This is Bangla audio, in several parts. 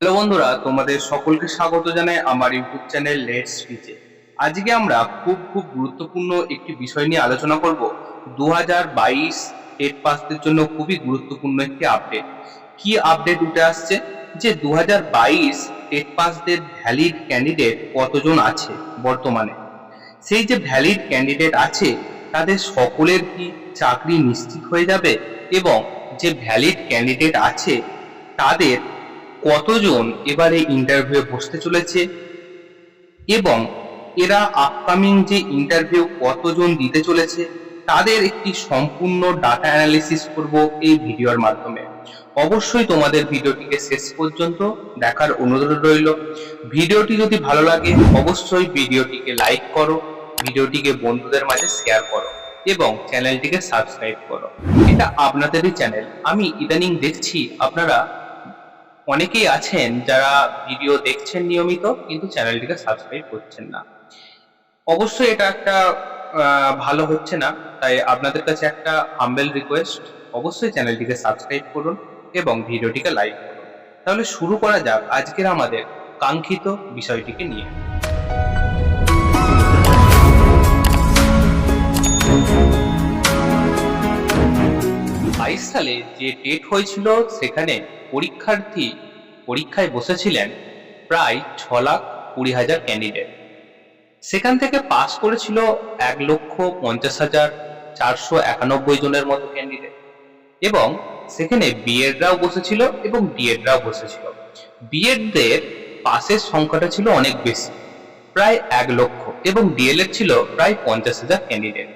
হ্যালো বন্ধুরা, তোমাদের সকলকে স্বাগত জানাই আমার ইউটিউব চ্যানেল লেট স্পিচে আজকে আমরা খুব খুব গুরুত্বপূর্ণ একটি বিষয় নিয়ে আলোচনা করব। দু হাজার বাইশ টেট পাসদের জন্য খুবই গুরুত্বপূর্ণ একটি আপডেট কি আপডেট উঠে আসছে? যে দু হাজার বাইশ টেট পাসদের ভ্যালিড ক্যান্ডিডেট কতজন আছে বর্তমানে? সেই যে ভ্যালিড ক্যান্ডিডেট আছে, তাদের সকলের কি চাকরি নিশ্চিত হয়ে যাবে? এবং যে ভ্যালিড ক্যান্ডিডেট আছে, তাদের কতজন এবারে ইন্টারভিউ বসতে চলেছে? এবং এরা আপকামিং যে ইন্টারভিউ কতজন দিতে চলেছে, তাদের একটি সম্পূর্ণ ডাটা অ্যানালিসিস করব এই ভিডিওর মাধ্যমে। অবশ্যই তোমাদের ভিডিওটিকে শেষ পর্যন্ত দেখার অনুরোধ রইল। ভিডিওটি যদি ভালো লাগে, অবশ্যই ভিডিওটিকে লাইক করো, ভিডিওটিকে বন্ধুদের মাঝে শেয়ার করো, এবং চ্যানেলটিকে সাবস্ক্রাইব করো। এটা আপনাদেরই চ্যানেল আমি ইদানিং দেখছি আপনারা অনেকেই আছেন যারা ভিডিও দেখছেন নিয়মিত, কিন্তু চ্যানেলটিকে সাবস্ক্রাইব করছেন না। অবশ্যই এটা একটা ভালো হচ্ছে না। তাই আপনাদের কাছে একটা হাম্বেল রিকোয়েস্ট অবশ্যই চ্যানেলটিকে সাবস্ক্রাইব করুন এবং ভিডিওটিকে লাইক করুন। তাহলে শুরু করা যাক আজকের আমাদের কাঙ্ক্ষিত বিষয়টিকে নিয়ে। সালে যে টেট হয়েছিল, সেখানে পরীক্ষার্থী পরীক্ষায় বসেছিলেন প্রায় ছ লাখ কুড়ি হাজার ক্যান্ডিডেট সেখান থেকে পাস করেছিল এক লক্ষ পঞ্চাশ হাজার চারশো একানব্বই জনের মতো ক্যান্ডিডেট এবং সেখানে বিএডরাও বসেছিল এবং ডিএডরাও বসেছিল। বিএডদের পাসের সংখ্যাটা ছিল অনেক বেশি, প্রায় এক লক্ষ এবং ডিএলএড ছিল প্রায় পঞ্চাশ হাজার ক্যান্ডিডেট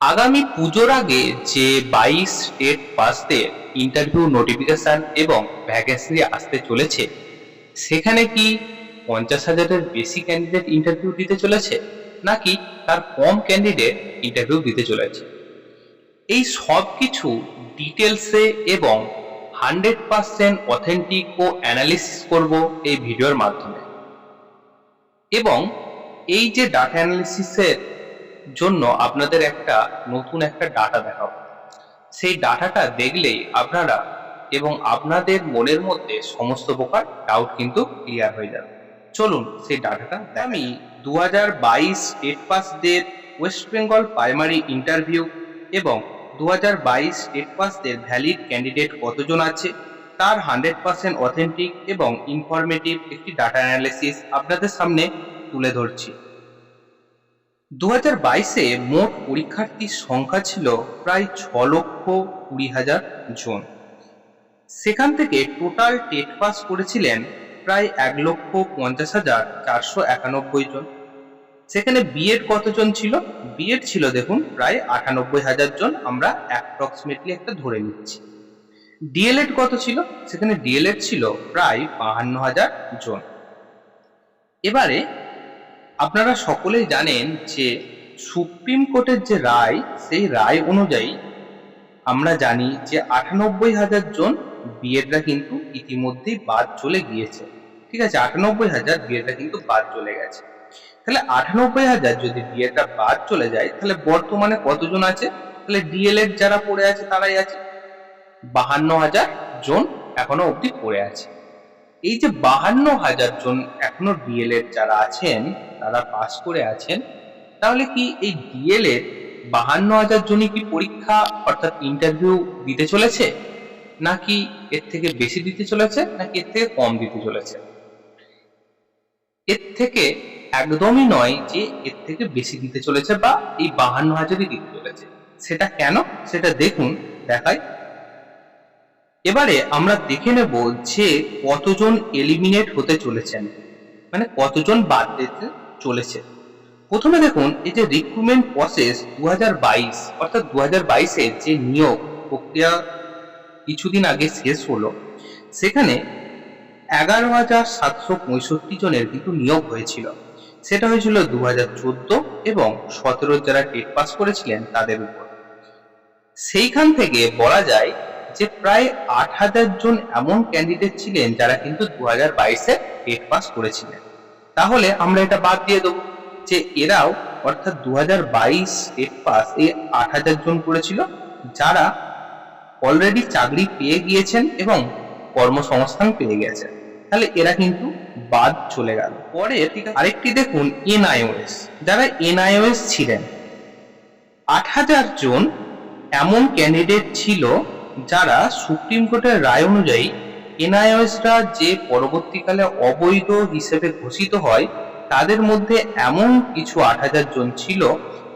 আগামী পুজোর আগে যে বাইশ স্টেট পাসদের ইন্টারভিউ নোটিফিকেশন এবং ভ্যাকেন্সি আসতে চলেছে, সেখানে কি পঞ্চাশ হাজারের বেশি ক্যান্ডিডেট ইন্টারভিউ দিতে চলেছে, নাকি তার কম ক্যান্ডিডেট ইন্টারভিউ দিতে চলেছে? এই সব কিছু ডিটেলসে এবং হান্ড্রেড পার্সেন্ট অথেন্টিক ও অ্যানালিসিস করব এই ভিডিওর মাধ্যমে। এবং এই যে ডাটা অ্যানালিসিসের জন্য আপনাদের একটা নতুন একটা ডাটা দেখাবো। সেই ডাটাটা দেখলেই আপনারা এবং আপনাদের মনের মধ্যে সমস্ত প্রকার ডাউট কিন্তু ক্লিয়ার হয়ে যাবে। চলুন সেই ডাটাটা আমি দু হাজার বাইশ স্টেট পাসদের ওয়েস্ট বেঙ্গল প্রাইমারি ইন্টারভিউ এবং দু হাজার বাইশ স্টেট পাসদের ভ্যালিড ক্যান্ডিডেট কতজন আছে, তার হান্ড্রেড পার্সেন্ট অথেন্টিক এবং ইনফরমেটিভ একটি ডাটা অ্যানালিসিস আপনাদের সামনে তুলে ধরছি। দু হাজার বাইশে মোট পরীক্ষার্থীর সংখ্যা ছিল প্রায় ছ লক্ষ কুড়ি হাজার জন। সেখান থেকে টোটাল টেট পাস করেছিলেন প্রায় এক লক্ষ পঞ্চাশ হাজার চারশো একানব্বই জন। সেখানে বিএড কতজন ছিল? বিএড ছিল দেখুন প্রায় আটানব্বই হাজার জন। আমরা অ্যাপ্রক্সিমেটলি একটা ধরে নিচ্ছি। ডিএলএড কত ছিল? সেখানে ডিএলএড ছিল প্রায় বাহান্ন হাজার জন। এবারে আপনারা সকলেই জানেন যে সুপ্রিম কোর্টের যে রায়, সেই রায় অনুযায়ী আমরা জানি যে আটানব্বই হাজার জন বিএডরা কিন্তু ইতিমধ্যেই বাদ চলে গিয়েছে। ঠিক আছে, আটানব্বই হাজার বিএডরা কিন্তু বাদ চলে গেছে। তাহলে আটানব্বই হাজার যদি বিএডরা বাদ চলে যায়, তাহলে বর্তমানে কতজন আছে? তাহলে ডিএলএড যারা পড়ে আছে, তারাই আছে। বাহান্ন হাজার জন এখনও অবধি পড়ে আছে। এই যে বাহান্ন হাজার জন এখনও ডিএলএড যারা আছেন, তারা পাস করে আছেন, তাহলে কি এই ডিএলএড বাহান্ন হাজার জনই কি পরীক্ষা অর্থাৎ ইন্টারভিউ দিতে চলেছে? নাকি এর থেকে বেশি দিতে চলেছে, নাকি এর থেকে কম দিতে চলেছে? এর থেকে একদমই নয় যে এর থেকে বেশি দিতে চলেছে বা এই বাহান্ন হাজারই দিতে চলেছে। সেটা কেন? সেটা দেখুন দেখায় এবারে আমরা দেখে নেব যে কতজন এলিমিনেট হতে চলেছেন। মানে কতজন বাদ দিতে চলেছে। প্রথমে দেখুন, এই যে রিক্রুটমেন্ট প্রসেস দু অর্থাৎ দু হাজার যে নিয়োগ প্রক্রিয়া কিছুদিন আগে শেষ হলো, সেখানে এগারো হাজার সাতশো পঁয়ষট্টি জনের কিন্তু নিয়োগ হয়েছিল। সেটা হয়েছিল দু হাজার চোদ্দ এবং সতেরো যারা টেট পাস করেছিলেন তাদের উপর। সেইখান থেকে বলা যায় যে প্রায় আট হাজার জন এমন ক্যান্ডিডেট ছিলেন যারা কিন্তু দু হাজার বাইশে টেট পাস করেছিলেন। তাহলে আমরা এটা বাদ দিয়ে দেবো যে এরাও অর্থাৎ দু হাজার বাইশ টেট পাস এই আট হাজার জন করেছিল যারা অলরেডি চাকরি পেয়ে গিয়েছেন এবং কর্মসংস্থান পেয়ে গেছে তাহলে এরা কিন্তু বাদ চলে গেল। পরে আরেকটি দেখুন এনআইওএস যারা এনআইওএস ছিলেন আট হাজার জন এমন ক্যান্ডিডেট ছিল যারা সুপ্রিম কোর্টের রায় অনুযায়ী এনআইওএসরা যে পরবর্তীকালে অবৈধ হিসেবে ঘোষিত হয়, তাদের মধ্যে এমন কিছু আট হাজার জন ছিল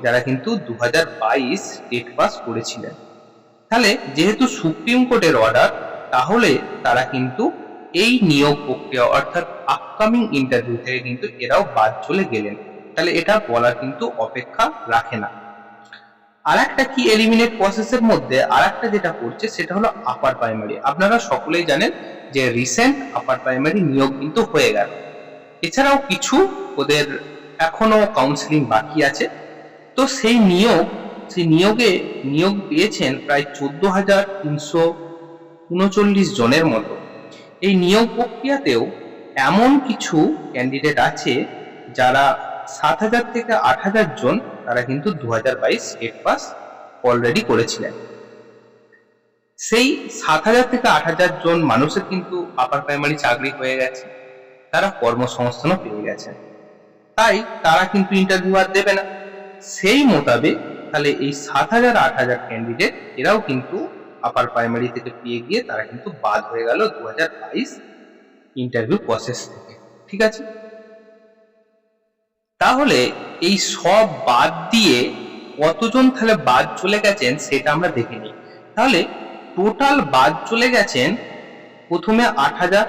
যারা কিন্তু দু হাজার বাইশ স্টেট পাস করেছিলেন। তাহলে যেহেতু সুপ্রিম কোর্টের অর্ডার তাহলে তারা কিন্তু এই নিয়োগ প্রক্রিয়া অর্থাৎ আপকামিং ইন্টারভিউ থেকে কিন্তু এরাও বাদ চলে গেলেন। তাহলে এটা বলার কিন্তু অপেক্ষা রাখে না। আর একটা কি এলিমিনেট প্রসেসের মধ্যে আর একটা যেটা করছে সেটা হলো আপার প্রাইমারি আপনারা সকলেই জানেন যে রিসেন্ট আপার প্রাইমারি নিয়োগ কিন্তু হয়ে গেল। এছাড়াও কিছু ওদের এখনও কাউন্সিলিং বাকি আছে। তো সেই নিয়োগ, সেই নিয়োগে নিয়োগ পেয়েছেন প্রায় চোদ্দ হাজার তিনশো উনচল্লিশ জনের মতো। এই নিয়োগ প্রক্রিয়াতেও এমন কিছু ক্যান্ডিডেট আছে যারা সাত হাজার থেকে আট হাজার জন তারা কিন্তু দু হাজার বাইশ স্টেট পাস অলরেডি করেছিলেন। সেই সাত হাজার থেকে আট হাজার জন মানুষের কিন্তু আপার প্রাইমারি চাকরি হয়ে গেছে, তারা কর্মসংস্থানও পেয়ে গেছে তাই তারা কিন্তু ইন্টারভিউ আর দেবে না। সেই মোতাবেক তাহলে এই সাত হাজার, আট হাজার ক্যান্ডিডেট এরাও কিন্তু আপার প্রাইমারি থেকে পেয়ে গিয়ে তারা কিন্তু বাদ হয়ে গেল দু হাজার বাইশ ইন্টারভিউ প্রসেস থেকে। ঠিক আছে? তাহলে এই সব বাদ দিয়ে কতজন তাহলে বাদ চলে গেছেন সেটা আমরা দেখে নিই। তাহলে টোটাল বাদ চলে গেছেন, প্রথমে আট হাজার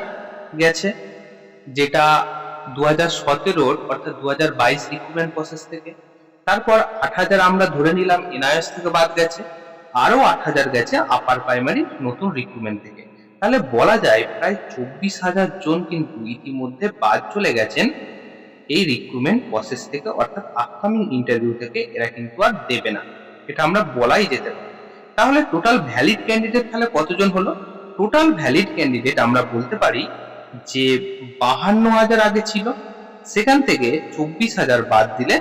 গেছে, যেটা দু হাজার সতেরোর, অর্থাৎ দু হাজার বাইশ রিক্রুটমেন্ট প্রসেস থেকে। তারপর আট হাজার আমরা ধরে নিলাম এনআইএস থেকে বাদ গেছে আরও আট হাজার গেছে আপার প্রাইমারি নতুন রিক্রুটমেন্ট থেকে। তাহলে বলা যায় প্রায় চব্বিশ হাজার জন কিন্তু ইতিমধ্যে বাদ চলে গেছেন এই রিক্রুটমেন্ট প্রসেস থেকে, অর্থাৎ আপকামিং ইন্টারভিউ থেকে এরা কিন্তু আর দেবে না। এটা আমরা বলাই যেতে পারি। তাহলে টোটাল ভ্যালিড ক্যান্ডিডেট তাহলে কতজন হলো? টোটাল ভ্যালিড ক্যান্ডিডেট আমরা বলতে পারি যে বাহান্ন হাজার আগে ছিল। সেখান থেকে চব্বিশ হাজার বাদ দিলে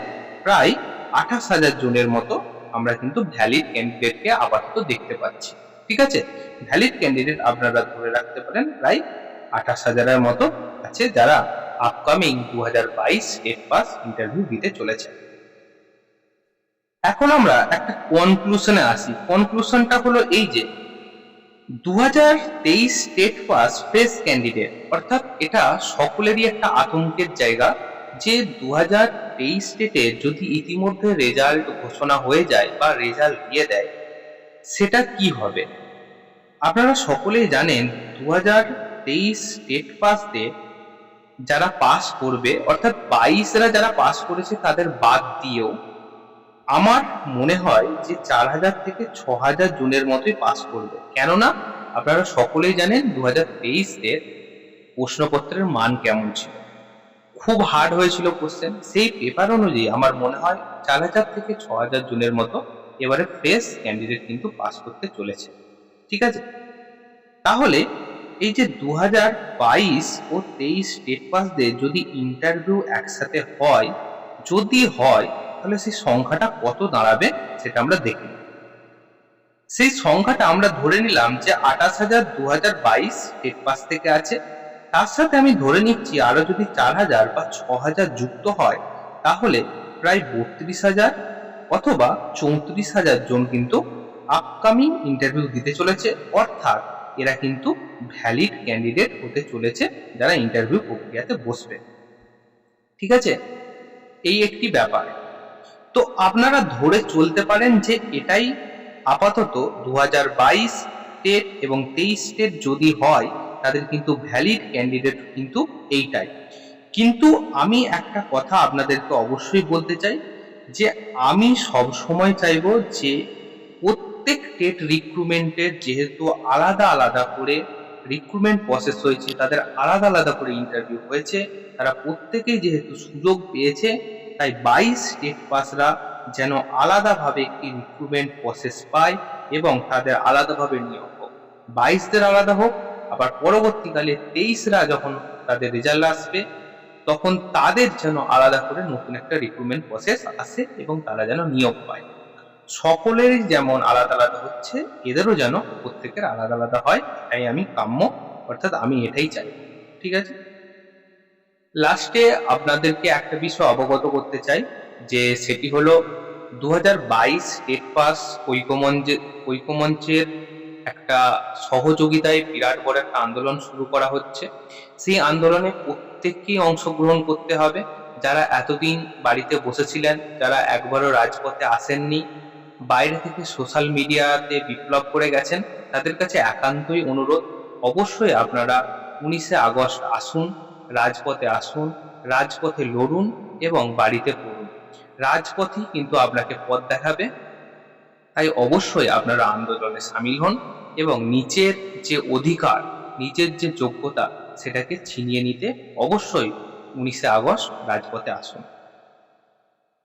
প্রায় আঠাশ হাজার জনের মতো আমরা কিন্তু ভ্যালিড ক্যান্ডিডেটকে আপাতত দেখতে পাচ্ছি। ঠিক আছে? ভ্যালিড ক্যান্ডিডেট আপনারা ধরে রাখতে পারেন প্রায় আঠাশ হাজারের মতো আছে যারা আপকামিং দু হাজার বাইশ স্টেট পাস ইন্টারভিউ দিতে চলেছে। এখন আমরা একটা কনক্লুশনে আসি। কনক্লুশনটা হলো এই যে দু হাজার তেইশ স্টেট পাস ফ্রেশ ক্যান্ডিডেট অর্থাৎ এটা সকলেরই একটা আতঙ্কের জায়গা যে দু হাজার তেইশ স্টেটে যদি ইতিমধ্যে রেজাল্ট ঘোষণা হয়ে যায় বা রেজাল্ট দিয়ে দেয়, সেটা কি হবে? আপনারা সকলেই জানেন দু হাজার তেইশ স্টেট পাসতে যারা পাস করবে, অর্থাৎ বাইশরা যারা পাস করেছে তাদের বাদ দিয়েও আমার মনে হয় যে চার হাজার থেকে ছ হাজার জনের মতোই পাস করবে। কেননা আপনারা সকলেই জানেন দু হাজার তেইশের প্রশ্নপত্রের মান কেমন ছিল। খুব হার্ড হয়েছিল কোশ্চেন সেই পেপার অনুযায়ী আমার মনে হয় চার হাজার থেকে ছ হাজার জনের মতো এবারে ফ্রেশ ক্যান্ডিডেট কিন্তু পাস করতে চলেছে। ঠিক আছে? তাহলে এই যে দু বাইশ ও তেইশ স্টেট পাসদের যদি ইন্টারভিউ একসাথে হয়, যদি হয়, তাহলে সেই সংখ্যাটা কত দাঁড়াবে সেটা আমরা দেখি সেই সংখ্যাটা আমরা ধরে নিলাম যে আঠাশ হাজার দু হাজার বাইশ স্টেট পাস থেকে আছে। তার সাথে আমি ধরে নিচ্ছি আরও যদি চার হাজার বা ছ হাজার যুক্ত হয়, তাহলে প্রায় বত্রিশ হাজার অথবা চৌত্রিশ হাজার জন কিন্তু আপকামিং ইন্টারভিউ দিতে চলেছে। অর্থাৎ এরা কিন্তু ভ্যালিড ক্যান্ডিডেট হতে চলেছে যারা ইন্টারভিউ প্রক্রিয়াতে বসবে। ঠিক আছে? এই একটি ব্যাপার। তো আপনারা ধরে চলতে পারেন যে এটাই আপাতত দু হাজার বাইশ স্টেট এবং তেইশ স্টেট যদি হয়, তাদের কিন্তু ভ্যালিড ক্যান্ডিডেট কিন্তু এইটাই। কিন্তু আমি একটা কথা আপনাদেরকে অবশ্যই বলতে চাই যে আমি সব সময় চাইব যে প্রত্যেক টেট রিক্রুটমেন্টের যেহেতু আলাদা আলাদা করে রিক্রুটমেন্ট প্রসেস হয়েছে, তাদের আলাদা আলাদা করে ইন্টারভিউ হয়েছে, তারা প্রত্যেকেই যেহেতু সুযোগ পেয়েছে, তাই বাইশ স্টেট পাসরা যেন আলাদাভাবে একটি রিক্রুটমেন্ট প্রসেস পায় এবং তাদের আলাদাভাবে নিয়োগ হোক। বাইশদের আলাদা হোক, আবার পরবর্তীকালে তেইশরা যখন তাদের রেজাল্ট আসবে, তখন তাদের যেন আলাদা করে নতুন একটা রিক্রুটমেন্ট প্রসেস আসে এবং তারা যেন নিয়োগ পায়। সকলেরই যেমন আলাদা আলাদা হচ্ছে, এদেরও যেন প্রত্যেকের আলাদা আলাদা হয়, তাই আমি কাম্য, অর্থাৎ আমি এটাই চাই। ঠিক আছে? লাস্টে আপনাদেরকে একটা বিষয় অবগত করতে চাই, যে সেটি হলো দু হাজার বাইশ স্টেট পাস ঐক্যমঞ্চের ঐক্যমঞ্চের একটা সহযোগিতায় বিরাট বড় একটা আন্দোলন শুরু করা হচ্ছে। সেই আন্দোলনে প্রত্যেককেই অংশগ্রহণ করতে হবে। যারা এতদিন বাড়িতে বসেছিলেন, যারা একবারও রাজপথে আসেননি বাইরে থেকে সোশ্যাল মিডিয়াতে বিপ্লব করে গেছেন, তাদের কাছে একান্তই অনুরোধ, অবশ্যই আপনারা উনিশে আগস্ট আসুন, রাজপথে আসুন, রাজপথে লড়ুন এবং বাড়িতে পড়ুন। রাজপথই কিন্তু আপনাকে পথ দেখাবে, তাই অবশ্যই আপনারা আন্দোলনে সামিল হন এবং নিচের যে অধিকার নিজের যে যোগ্যতা, সেটাকে ছিনিয়ে নিতে অবশ্যই উনিশে আগস্ট রাজপথে আসুন।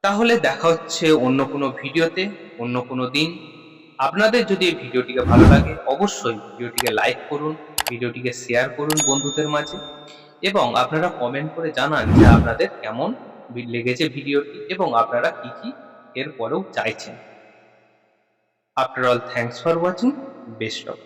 তাহলে দেখা হচ্ছে অন্য কোনো ভিডিওতে, অন্য কোনো দিন। আপনাদের যদি এই ভিডিওটিকে ভালো লাগে, অবশ্যই ভিডিওটিকে লাইক করুন, ভিডিওটিকে শেয়ার করুন বন্ধুদের মাঝে। এবং আপনারা কমেন্ট করে জানান যে আপনাদের কেমন লেগেছে ভিডিওটি এবং আপনারা কি কি এর পরেও চাইছেন after all thanks for watching best of